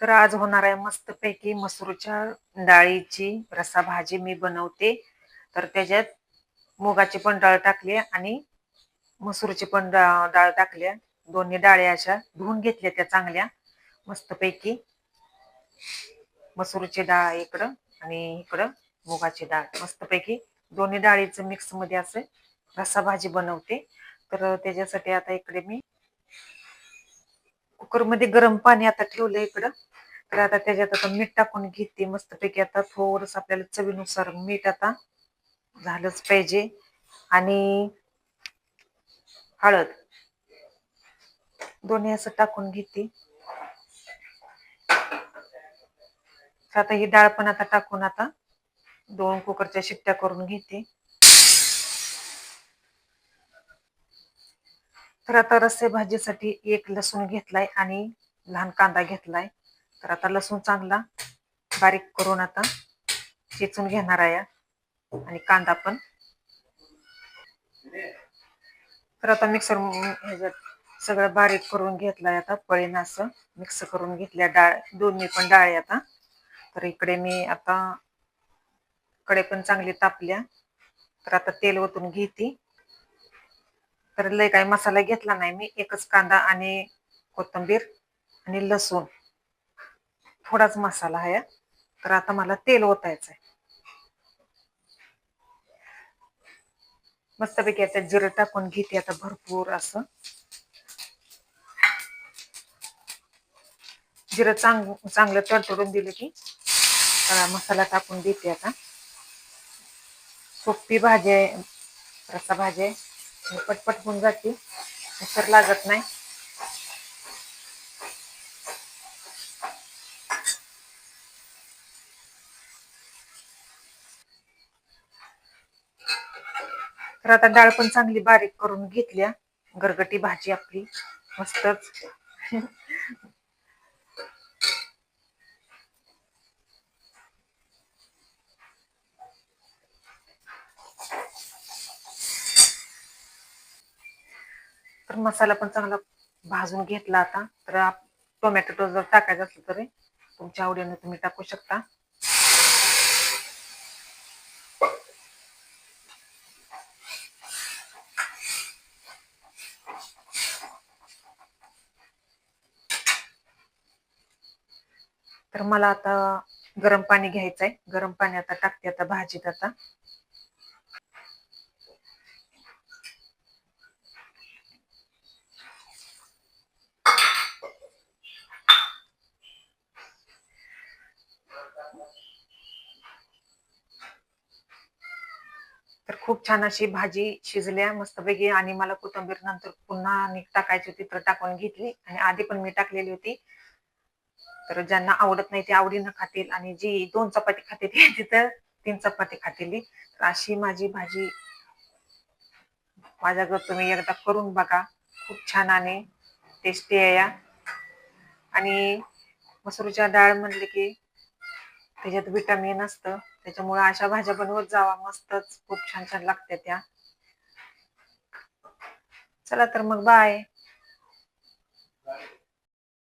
तर आज होणार आहे मस्तपैकी मसूरच्या डाळीची रसा भाजी मी बनवते. तर त्याच्यात मुगाची पण डाळ टाकली आणि मसूरची पण डाळ टाकली दोन्ही डाळी अशा धुवून घेतल्या त्या चांगल्या. मस्तपैकी मसूरची डाळ इकडं आणि इकडं मुगाची डाळ. मस्तपैकी दोन्ही डाळीचं मिक्समध्ये असं रसा भाजी बनवते. तर त्याच्यासाठी आता इकडे मी कुकरमध्ये गरम पाणी आता ठेवलं इकडं. तर आता त्याच्यात आता मीठ टाकून घेते मस्तपैकी. आता थोडस आपल्याला चवीनुसार मीठ आता झालंच पाहिजे. आणि हळद. दोन्ही असं टाकून घेते. आता ही डाळ पण आता टाकून आता दोन कुकरच्या शिट्ट्या करून घेते. तर आता रस्से भाजीसाठी एक लसूण घेतलाय आणि लहान कांदा घेतलाय. तर आता लसूण चांगला बारीक करून आता चेचून घेणार आहे. आणि कांदा पण. तर आता मिक्सर ह्याच्यात सगळं बारीक करून घेतलाय आता पळीन असं. मिक्स करून घेतल्या डाळ दोन्ही पण डाळी आता. तर इकडे मी आता कडे पण चांगली तापल्या. तर आता तेल ओतून घेते. तर लय काही मसाला घेतला नाही मी. एकच कांदा आणि कोथिंबीर आणि लसूण. थोडाच मसाला आहे. तर आता मला तेल ओतायचं आहे मस्तपैकी आता जिरं टाकून घेते आता भरपूर असं. जिरं चांग चांगलं तडतडून दिलं की मसाला टाकून देते आता. सोपी भाजी आहे रसा भाजी आहे. पटपट होऊन जाते. सर लागत नाही. तर आता डाळ पण चांगली बारीक करून घेतल्या. गरगटी भाजी आपली. मस्तच. तर मसाला पण चांगला भाजून घेतला आता. तर टोमॅटो जर टाकायचं असलं तरी तुमच्या आवडीने तुम्ही टाकू शकता. तर मला आता गरम पाणी घ्यायचंय. गरम पाणी आता टाकते आता भाजीत आता. तर खूप छान अशी भाजी शिजल्या मस्तपैकी. आणि मला कोथंबीर नंतर पुन्हा टाकायची होती तर टाकून घेतली. आणि आधी पण मी टाकलेली होती. तर ज्यांना आवडत नाही ते आवडीनं खातील आणि जी दोन चपाती खाते ती तिथं तीन चपाती खातील. तर अशी माझी भाजी माझ्याकडे तुम्ही एकदा करून बघा. खूप छान आणि टेस्टी आहे या. आणि मसूरच्या डाळ म्हणले की त्याच्यात विटामिन असतं. त्याच्यामुळे अशा भाज्या बनवत जावा. मस्तच. खूप छान छान लागते त्या. चला तर मग बाय